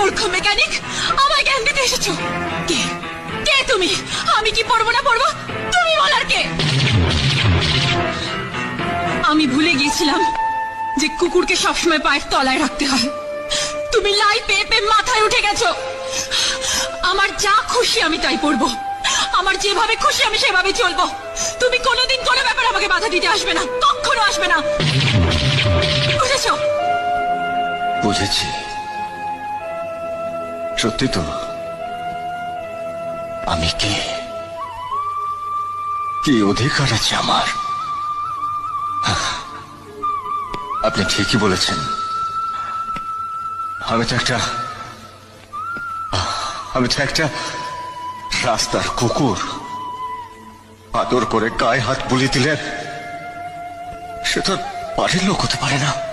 মূর্খ মেকানিক, আমায় জ্ঞান দিতে এসেছ। কে? কে তুমি? আমি কি পড়ব না পড়ব? তুমি বলার কে? আমি ভুলে গিয়েছিলাম যে কুকুরকে সবসময় পায়ের তলায় রাখতে হয়। তুমি লাই পেয়ে পেয়ে মাথায় উঠে গেছো। আমার যা খুশি আমি তাই পড়ব। আমার যেভাবে খুশি আমি সেভাবে চলবো। তুমি কোনোদিন কোনো ব্যাপারে আমাকে বাধা দিতে আসবে না, কখনো আসবে না। বুঝেছ? বুঝেছি। সত্যি তো? আমি কে? কি অধিকার আছে আমার? আপনি ঠিকই বলেছেন। আমি তো একটা আমি তো একটা রাস্তার কুকুর। আদর করে গায়ে হাত বুলিয়ে দিলেন সে তো বাড়ির লোক হতে পারে না।